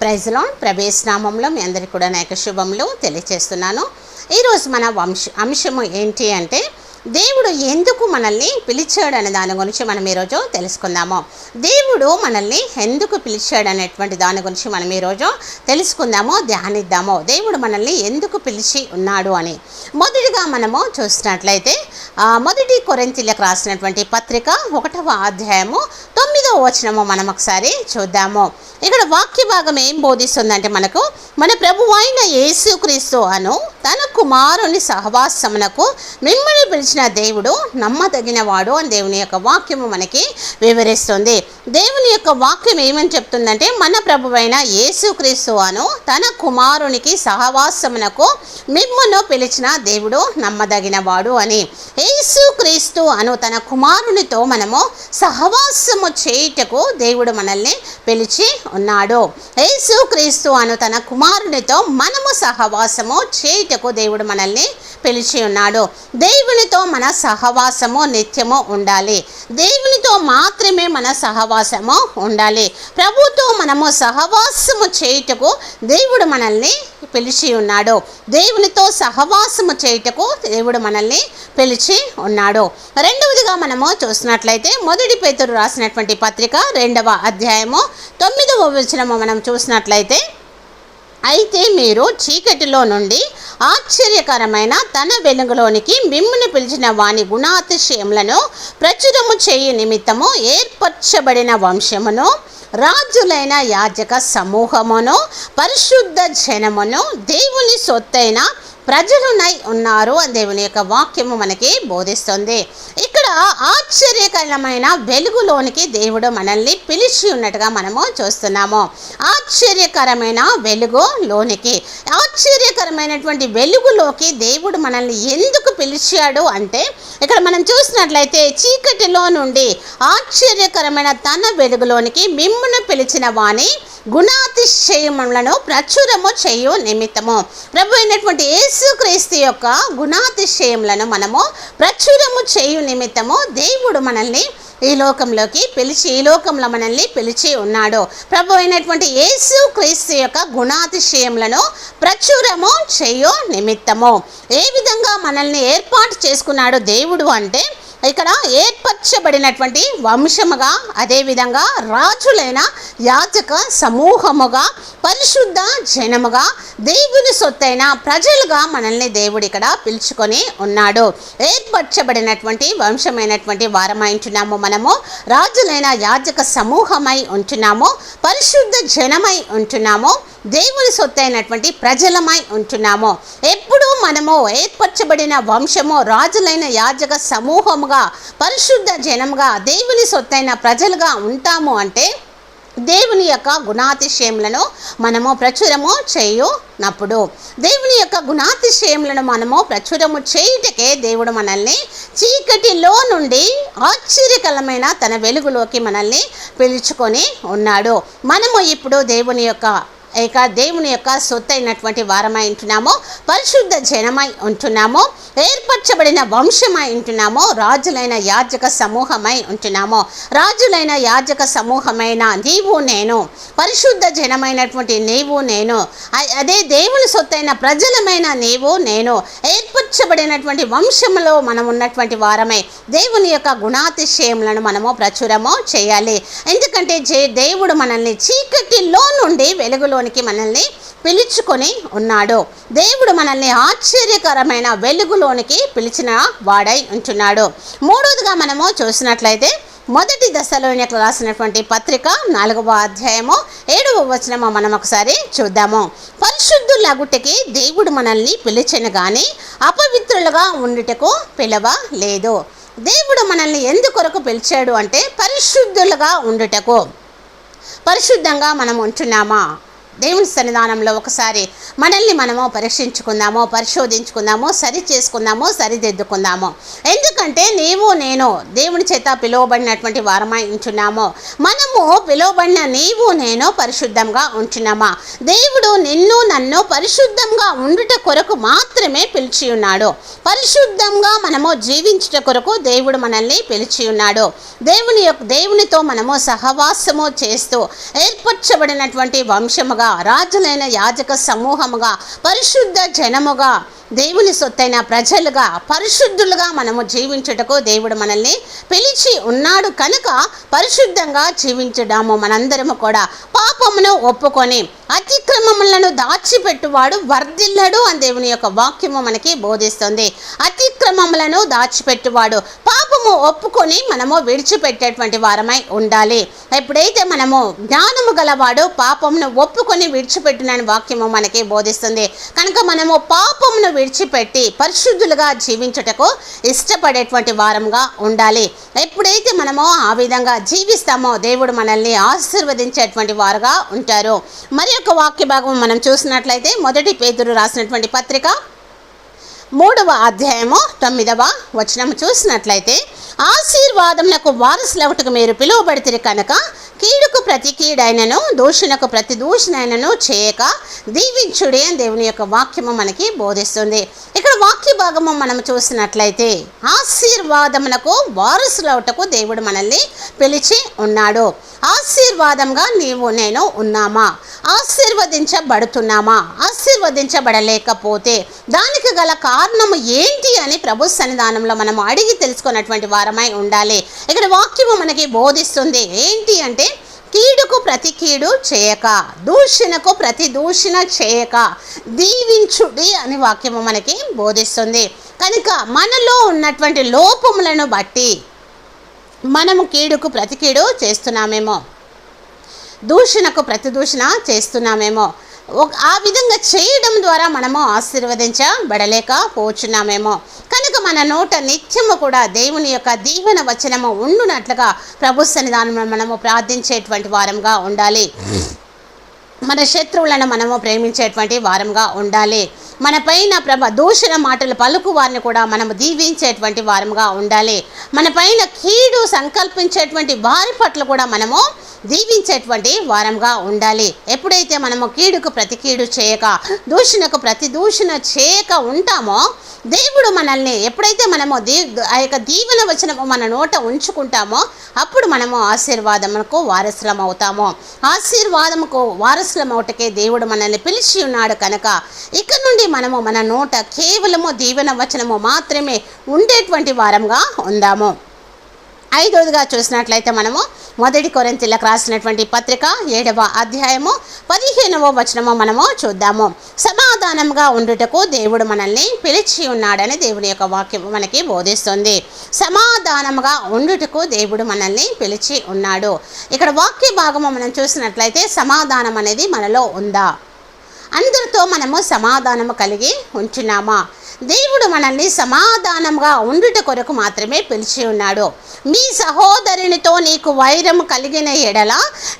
ప్రైజ్లో ప్రవేశనామంలో మీ అందరికీ కూడా నా శుభములు తెలియచేస్తున్నాను. ఈరోజు మన వంశ అంశము ఏంటి అంటే దేవుడు ఎందుకు మనల్ని పిలిచాడు అనే దాని గురించి మనం ఈరోజు తెలుసుకుందాము. దేవుడు మనల్ని ఎందుకు పిలిచాడు అనేటువంటి దాని గురించి మనం ఈరోజు తెలుసుకుందాము ధ్యానిద్దాము. దేవుడు మనల్ని ఎందుకు పిలిచి ఉన్నాడు అని. మొదటిగా మనము చూసినట్లయితే మొదటి కొరెంతిలకు రాసినటువంటి పత్రిక ఒకటవ అధ్యాయము తొమ్మిది తొమ్మిదవ వచనము మనం ఒకసారి చూద్దాము. ఇక్కడ వాక్య భాగం ఏం బోధిస్తుందంటే మనకు మన ప్రభు అయిన యేసుక్రీస్తు అను తన కుమారుని సహవాసమునకు మిమ్మల్ని పిలిచిన దేవుడు నమ్మదగిన వాడు అని దేవుని యొక్క వాక్యము మనకి వివరిస్తుంది. దేవుని యొక్క వాక్యం ఏమని చెప్తుందంటే మన ప్రభువైన యేసుక్రీస్తు అను తన కుమారునికి సహవాసమునకు మిమ్మల్ని పిలిచిన దేవుడు నమ్మదగిన వాడు అని యేసుక్రీస్తు అను తన కుమారునితో మనము సహవాసము చేయుటకు దేవుడు మనల్ని పిలిచి ఉన్నాడు. యేసుక్రీస్తు అను తన కుమారునితో మనము సహవాసము చేయుటకు దేవుడు మనల్ని పిలిచి ఉన్నాడు. దేవునితో మన సహవాసము నిత్యము ఉండాలి. దేవునితో మాత్రమే మన సహవాసము ఉండాలి. ప్రభుతో మనము సహవాసము చేయుటకు దేవుడు మనల్ని పిలిచి ఉన్నాడు. దేవునితో సహవాసము చేయుటకు దేవుడు మనల్ని పిలిచి ఉన్నాడు. రెండవదిగా మనము చూసినట్లయితే మొదటి పేతురు రాసినటువంటి పత్రిక రెండవ అధ్యాయము తొమ్మిదవ వచనము మనం చూసినట్లయితే అయితే మీరు చీకటిలో నుండి ఆశ్చర్యకరమైన తన వెలుగులోనికి మిమ్మల్ని పిలిచిన వాని గుణాతిశయములను ప్రచురము చేయు నిమిత్తము ఏర్పరచబడిన వంశమును రాజులైన యాజక సమూహమును పరిశుద్ధ జనమును దేవుని సొత్తైన ప్రజలునై ఉన్నారు. అని దేవుని యొక్క వాక్యము మనకి బోధిస్తుంది. ఇక్కడ ఆశ్చర్యకరమైన వెలుగులోనికి దేవుడు మనల్ని పిలిచి ఉన్నట్టుగా మనము చూస్తున్నాము. ఆశ్చర్యకరమైన వెలుగు లోనికి ఆశ్చర్యకరమైనటువంటి వెలుగులోకి దేవుడు మనల్ని ఎందుకు పిలిచాడు అంటే ఇక్కడ మనం చూసినట్లయితే చీకటిలో నుండి ఆశ్చర్యకరమైన తన వెలుగులోనికి మిమ్మల్ని పిలిచిన వాణి గుణాతిశయములను ప్రచురము చేయు నిమిత్తము. ప్రభు అయినటువంటి యేసుక్రీస్తు యొక్క గుణాతిశయములను మనము ప్రచురము చేయు నిమిత్తము దేవుడు మనల్ని ఈ లోకంలోకి పిలిచి ఈ లోకంలో మనల్ని పిలిచి ఉన్నాడు. ప్రభు అయినటువంటి యేసు క్రీస్తు యొక్క గుణాతిశయములను ప్రచురము చేయు నిమిత్తము. ఏ విధంగా మనల్ని ఏర్పాటు చేసుకున్నాడు దేవుడు అంటే ఇక్కడ ఏర్పరచబడినటువంటి వంశముగా అదేవిధంగా రాజులైన యాజక సమూహముగా పరిశుద్ధ జనముగా దేవుని సొత్తైన ప్రజలుగా మనల్ని దేవుడు ఇక్కడ పిలుచుకొని ఉన్నాడు. ఏర్పరచబడినటువంటి వంశమైనటువంటి వారమైంటున్నాము మనము. రాజులైన యాజక సమూహమై ఉంటున్నాము. పరిశుద్ధ జనమై ఉంటున్నాము. దేవుని సొత్తైనటువంటి ప్రజలమై ఉంటున్నాము. ఎప్పుడూ మనము ఏర్పరచబడిన వంశము రాజులైన యాజక సమూహముగా పరిశుద్ధ జనముగా దేవుని సొత్తైన ప్రజలుగా ఉంటాము అంటే దేవుని యొక్క గుణాతిశయములను మనము ప్రచురము చేయునప్పుడు. దేవుని యొక్క గుణాతిశయములను మనము ప్రచురము చేయుటకే దేవుడు మనల్ని చీకటిలో నుండి ఆశ్చర్యకరమైన తన వెలుగులోకి మనల్ని పిలుచుకొని ఉన్నాడు. మనము ఇప్పుడు దేవుని యొక్క ఇక దేవుని యొక్క సొత్తు అయినటువంటి వారమై ఉంటున్నాము. పరిశుద్ధ జనమై ఉంటున్నాము. ఏర్పరచబడిన వంశమై ఉంటున్నాము. రాజులైన యాజక సమూహమై ఉంటున్నాము. రాజులైన యాజక సమూహమైన నీవు నేను. పరిశుద్ధ జనమైనటువంటి నీవు నేను. అదే దేవుని సొత్తైన ప్రజలమైన నీవు నేను. ఏర్పరచబడినటువంటి వంశములో మనం ఉన్నటువంటి వారమై. దేవుని యొక్క గుణాతిశయములను మనము ప్రచురము చేయాలి. ఎందుకంటే జే దేవుడు మనల్ని చీకటిలో నుండి వెలుగులో వెలుగులోనికి మనల్ని పిలుచుకొని ఉన్నాడు. దేవుడు మనల్ని ఆశ్చర్యకరమైన వెలుగులోనికి పిలిచిన వాడై ఉంటున్నాడు. మూడవదిగా మనము చూసినట్లయితే మొదటి దశలోనికి రాసినటువంటి పత్రిక నాలుగవ అధ్యాయము ఏడవ వచనము మనం ఒకసారి చూద్దాము. పరిశుద్ధులగుటకి దేవుడు మనల్ని పిలిచెను కానీ అపవిత్రులుగా ఉండుటకు పిలవలేదు. దేవుడు మనల్ని ఎందుకొరకు పిలిచాడు అంటే పరిశుద్ధులుగా ఉండుటకు. పరిశుద్ధంగా మనం ఉంటున్నామా? దేవుని సన్నిధానంలో ఒకసారి మనల్ని మనము పరీక్షించుకుందాము పరిశోధించుకుందాము సరి చేసుకుందాము సరిదిద్దుకుందాము. ఎందుకంటే నీవు నేను దేవుని చేత పిలువబడినటువంటి వారమై ఉంటున్నాము. మనము పిలువబడిన నీవు నేను పరిశుద్ధంగా ఉంటున్నామా? దేవుడు నిన్ను నన్ను పరిశుద్ధంగా ఉండుట కొరకు మాత్రమే పిలిచి ఉన్నాడు. పరిశుద్ధంగా మనము జీవించుట కొరకు దేవుడు మనల్ని పిలిచి ఉన్నాడు. దేవుని యొక్క దేవునితో మనము సహవాసము చేస్తూ ఏర్పరచబడినటువంటి వంశముగా రాజులైన యాజక సమూహముగా పరిశుద్ధ జనముగా దేవుని సొత్తైన ప్రజలుగా పరిశుద్ధులుగా మనము జీవించుటకు దేవుడు మనల్ని పిలిచి ఉన్నాడు కనుక పరిశుద్ధంగా జీవించడాము మనందరము కూడా. పాపమును ఒప్పుకొని అతిక్రమములను దాచిపెట్టువాడు వర్ధిల్లడు అని దేవుని యొక్క వాక్యము మనకి బోధిస్తుంది. అతిక్రమములను దాచిపెట్టువాడు పాపము ఒప్పుకొని మనము విడిచిపెట్టేటువంటి వారమై ఉండాలి. ఎప్పుడైతే మనము జ్ఞానము గలవాడు పాపమును ఒప్పుకొని విడిచిపెట్టినని వాక్యము మనకి బోధిస్తుంది. కనుక మనము పాపమును విడిచిపెట్టి పరిశుద్ధులుగా జీవించుటకు ఇష్టపడేటువంటి వారంగా ఉండాలి. ఎప్పుడైతే మనము ఆ విధంగా జీవిస్తామో దేవుడు మనల్ని ఆశీర్వదించేటువంటి వారుగా ఉంటారు. మరి యొక్క వాక్య భాగం మనం చూసినట్లయితే మొదటి పేదరు రాసినటువంటి పత్రిక మూడవ అధ్యాయము తొమ్మిదవ వచనం చూసినట్లయితే ఆశీర్వాదమునకు వారసులవుటకు మీరు పిలువబడితే కనుక కీడుకు ప్రతి కీడైనను దూషణకు ప్రతి దూషణైనను చేయక దీవించుడే అని దేవుని యొక్క వాక్యము మనకి బోధిస్తుంది. ఇక్కడ వాక్య భాగము మనం చూసినట్లయితే ఆశీర్వాదమునకు వారసులవుటకు దేవుడు మనల్ని పిలిచి ఉన్నాడు. ఆశీర్వాదంగా నీవు నేను ఉన్నామా? ఆశీర్వదించబడుతున్నామా? ఆశీర్వదించబడలేకపోతే దానికి గల కారణము ఏంటి అని ప్రభు సన్నిధానంలో మనం అడిగి తెలుసుకున్నటువంటి వారమై ఉండాలి. ఇక్కడ వాక్యము మనకి బోధిస్తుంది ఏంటి అంటే కీడుకు ప్రతి కీడు చేయక దూషణకు ప్రతి దూషణ చేయక దీవించుడి అని వాక్యము మనకి బోధిస్తుంది. కనుక మనలో ఉన్నటువంటి లోపములను బట్టి మనము కీడుకు ప్రతి కీడు చేస్తున్నామేమో. దూషణకు ప్రతిదూషణ చేస్తున్నామేమో. ఆ విధంగా చేయడం ద్వారా మనము ఆశీర్వదించబడలేకపోతున్నామేమో కనుక మన నోట నిత్యము కూడా దేవుని యొక్క దీవెన వచనము ఉండునట్లుగా ప్రభు సన్నిధానంలో మనము ప్రార్థించేటువంటి వారంగా ఉండాలి. మన శత్రువులను మనము ప్రేమించేటువంటి వారంగా ఉండాలి. మన పైన ప్రభ దూషణ మాటలు పలుకు వారిని కూడా మనము దీవించేటువంటి వారంగా ఉండాలి. మన పైన కీడు సంకల్పించేటువంటి వారి పట్ల కూడా మనము దీవించేటువంటి వారంగా ఉండాలి. ఎప్పుడైతే మనము కీడుకు ప్రతి కీడు చేయక దూషణకు ప్రతి దూషణ చేయక ఉంటామో దేవుడు మనల్ని ఎప్పుడైతే మనము దీ ఆ యొక్క దీవెన వచనము మన నోట ఉంచుకుంటామో అప్పుడు మనము ఆశీర్వాదములకు వారసులం అవుతాము ఆశీర్వాదముకు వారసులం అవుటకే దేవుడు మనల్ని పిలిచి ఉన్నాడు కనుక ఇక నుండి మనము మన నోట కేవలము దీవెన వచనము మాత్రమే ఉండేటువంటి వారంగా ఉందాము. ఐదవదిగా చూసినట్లయితే మనము మొదటి కొరింతలకు రాసినటువంటి పత్రిక ఏడవ అధ్యాయము పదిహేనవ వచనము మనము చూద్దాము. సమాధానంగా ఉండుటకు దేవుడు మనల్ని పిలిచి ఉన్నాడని దేవుని యొక్క వాక్యం మనకి బోధిస్తుంది. సమాధానముగా ఉండుటకు దేవుడు మనల్ని పిలిచి ఉన్నాడు. ఇక్కడ వాక్య భాగము మనం చూసినట్లయితే సమాధానం అనేది మనలో ఉందా? అందరితో మనము సమాధానము కలిగి ఉంచున్నామా దేవుడు మనల్ని సమాధానంగా ఉండుట కొరకు మాత్రమే పిలిచి ఉన్నాడు. మీ సహోదరునితో నీకు వైరము కలిగిన ఎడల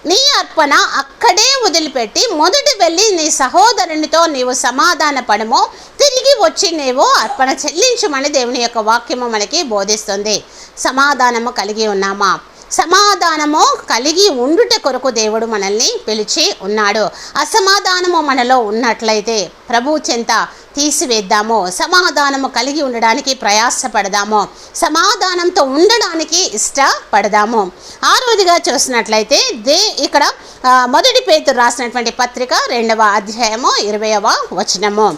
నీ అర్పణ అక్కడే వదిలిపెట్టి మొదటి వెళ్ళి నీ సహోదరునితో నీవు సమాధాన పడము తిరిగి వచ్చి నీవు అర్పణ చెల్లించమని దేవుని యొక్క వాక్యము మనకి బోధిస్తుంది. సమాధానము కలిగి ఉన్నామా? సమాధానము కలిగి ఉండుట కొరకు దేవుడు మనల్ని పిలిచి ఉన్నాడు. అసమాధానము మనలో ఉన్నట్లయితే ప్రభు చెంత తీసివేద్దాము. సమాధానము కలిగి ఉండడానికి ప్రయాసపడదాము. సమాధానంతో ఉండడానికి ఇష్టపడదాము. ఆ రోజుగా చూసినట్లయితే దే ఇక్కడ మొదటి పేరు రాసినటువంటి పత్రిక రెండవ అధ్యాయము ఇరవైవ వచనము.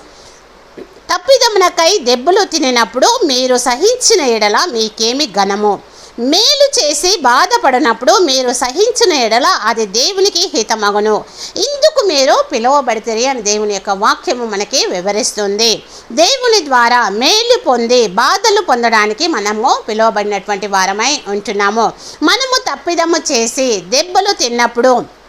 తప్పిదమునకై దెబ్బలు తినినప్పుడు మీరు సహించిన ఎడల మీకేమి ఘనము? మేలు చేసి బాధపడినప్పుడు మీరు సహించిన ఎడల అది దేవునికి హితమగును. ఇందుకు మీరు పిలువబడితే అని దేవుని యొక్క వాక్యము మనకి వివరిస్తుంది. దేవుని ద్వారా మేలు పొంది బాధలు పొందడానికి మనము పిలువబడినటువంటి వారమై ఉంటున్నాము. మనము తప్పిదము చేసి దెబ్బలు తిన్నప్పుడు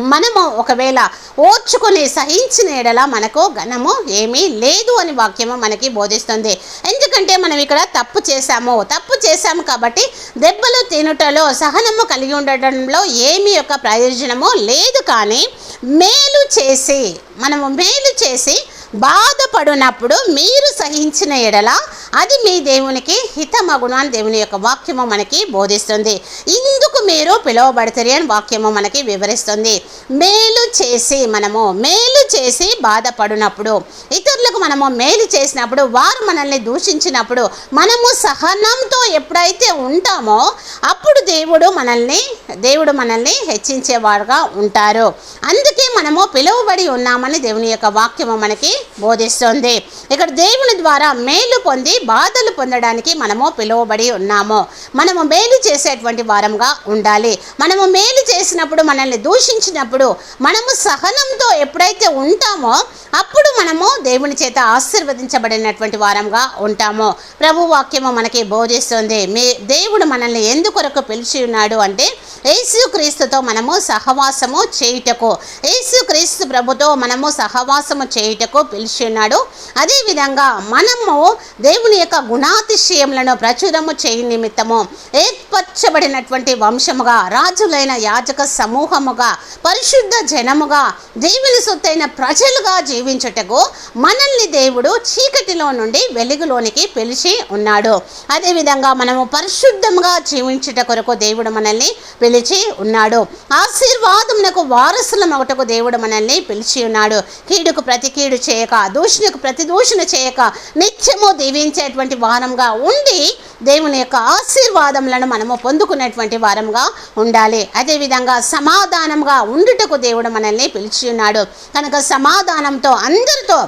మనము ఒకవేళ ఓర్చుకుని సహించిన ఎడల మనకు ఘనము ఏమీ లేదు అని వాక్యము మనకి బోధిస్తుంది. ఎందుకంటే మనం ఇక్కడ తప్పు చేశాము. తప్పు చేశాము కాబట్టి దెబ్బలు తినుటలో సహనము కలిగి ఉండటంలో ఏమీ యొక్క ప్రయోజనము లేదు కానీ మేలు చేసి మనము మేలు చేసి బాధపడినప్పుడు మీరు సహించిన ఎడల అది మీ దేవునికి హితమగును అని దేవుని యొక్క వాక్యము మనకి బోధిస్తుంది. ఇందుకు మీరు పిలువబడతారు అని వాక్యము మనకి వివరిస్తుంది. మేలు చేసి మనము మేలు చేసి బాధపడినప్పుడు ఇతరులకు మనము మేలు చేసినప్పుడు వారు మనల్ని దూషించినప్పుడు మనము సహనంతో ఎప్పుడైతే ఉంటామో అప్పుడు దేవుడు మనల్ని దేవుడు మనల్ని హెచ్చించేవాడుగా ఉంటారు. అందుకే మనము పిలువబడి ఉన్నామని దేవుని యొక్క వాక్యము మనకి బోధిస్తుంది. ఇక్కడ దేవుని ద్వారా మేలు పొంది బాధలు పొందడానికి మనము పిలువబడి ఉన్నాము. మనము మేలు చేసేటువంటి వారంగా ఉండాలి. మనము మేలు చేసినప్పుడు మనల్ని దూషించినప్పుడు మనము సహనంతో ఎప్పుడైతే ఉంటామో అప్పుడు మనము దేవుని చేత ఆశీర్వదించబడినటువంటి వారంగా ఉంటాము. ప్రభు వాక్యము మనకి బోధిస్తుంది. మీ దేవుడు మనల్ని ఎందుకొరకు పిలిచి ఉన్నాడు అంటే యేసుక్రీస్తుతో మనము సహవాసము చేయుటకు. యేసుక్రీస్తు ప్రభుతో మనము సహవాసము చేయుటకు పిలిచి ఉన్నాడు అదేవిధంగా మనము దేవుని యొక్క గుణాతిశయములను ప్రచురము చేయి నిమిత్తము ఏర్పరచబడినటువంటి వంశముగా రాజులైన యాజక సమూహముగా పరిశుద్ధ జనముగా దేవుని సొత్తైన ప్రజలుగా జీవించుటకు మనల్ని దేవుడు చీకటిలో నుండి వెలుగులోనికి పిలిచి ఉన్నాడు. అదేవిధంగా మనము పరిశుద్ధముగా జీవించుట కొరకు దేవుడు మనల్ని పిలిచి ఉన్నాడు. ఆశీర్వాదమునకు వారసులమగుటకు దేవుడు మనల్ని పిలిచి ఉన్నాడు. కీడుకు ప్రతి కీడు చేయక దూషణకు ప్రతి దూషణ చేయక నిత్యము దీవించేటువంటి వారంగా ఉండి దేవుని యొక్క ఆశీర్వాదములను మనము పొందుకునేటువంటి వారంగా ఉండాలి. అదేవిధంగా సమాధానంగా ఉండుటకు దేవుడు మనల్ని పిలిచి ఉన్నాడు. కనుక సమాధానంతో అందరితో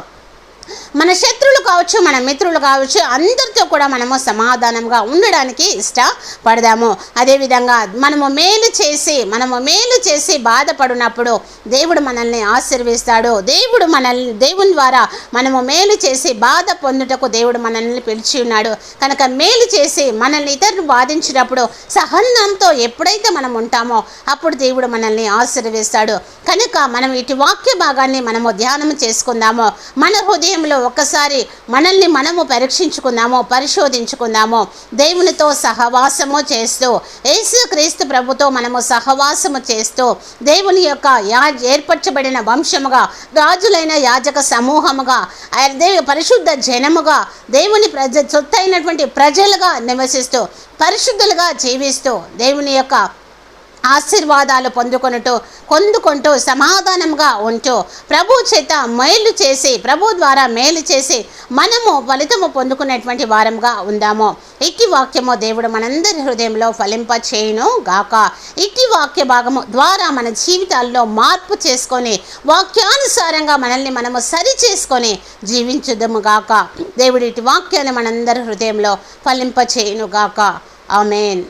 మన శత్రువులు కావచ్చు మన మిత్రులు కావచ్చు అందరితో కూడా మనము సమాధానంగా ఉండడానికి ఇష్టపడదాము. అదేవిధంగా మనము మేలు చేసి మనము మేలు చేసి బాధపడినప్పుడు దేవుడు మనల్ని ఆశీర్విస్తాడు దేవుడు మనల్ని దేవుని ద్వారా మనము మేలు చేసి బాధ పొందుటకు దేవుడు మనల్ని పిలిచి ఉన్నాడు. కనుక మేలు చేసి మనల్ని ఇతరులు బాధించినప్పుడు సహనంతో ఎప్పుడైతే మనం ఉంటామో అప్పుడు దేవుడు మనల్ని ఆశీర్విస్తాడు కనుక మనం ఇటు వాక్య భాగాన్ని మనము ధ్యానం చేసుకుందాము. మన హృదయంలో ఒక్కసారి మనల్ని మనము పరీక్షించుకుందాము పరిశోధించుకుందాము. దేవునితో సహవాసము చేస్తూ యేసుక్రీస్తు ప్రభుతో మనము సహవాసము చేస్తూ దేవుని యొక్క యా ఏర్పరచబడిన వంశముగా రాజులైన యాజక సమూహముగా దేవి పరిశుద్ధ జనముగా దేవుని ప్రజ సొత్తైనటువంటి ప్రజలుగా నివసిస్తూ పరిశుద్ధులుగా జీవిస్తూ దేవుని యొక్క ఆశీర్వాదాలు పొందుకొనుటూ పొందుకుంటూ సమాధానంగా ఉంటూ ప్రభు చేత మేలు చేసి ప్రభు ద్వారా మేలు చేసి మనము ఫలితము పొందుకునేటువంటి వారంగా ఉందాము. ఇట్టి వాక్యము దేవుడు మనందరి హృదయంలో ఫలింప చేయను గాక. ఇట్టి వాక్య భాగము ద్వారా మన జీవితాల్లో మార్పు చేసుకొని వాక్యానుసారంగా మనల్ని మనము సరి చేసుకొని జీవించుదము గాక. దేవుడి ఇటు వాక్యాన్ని మనందరి హృదయంలో ఫలింప చేయను గాక. ఆమెన్.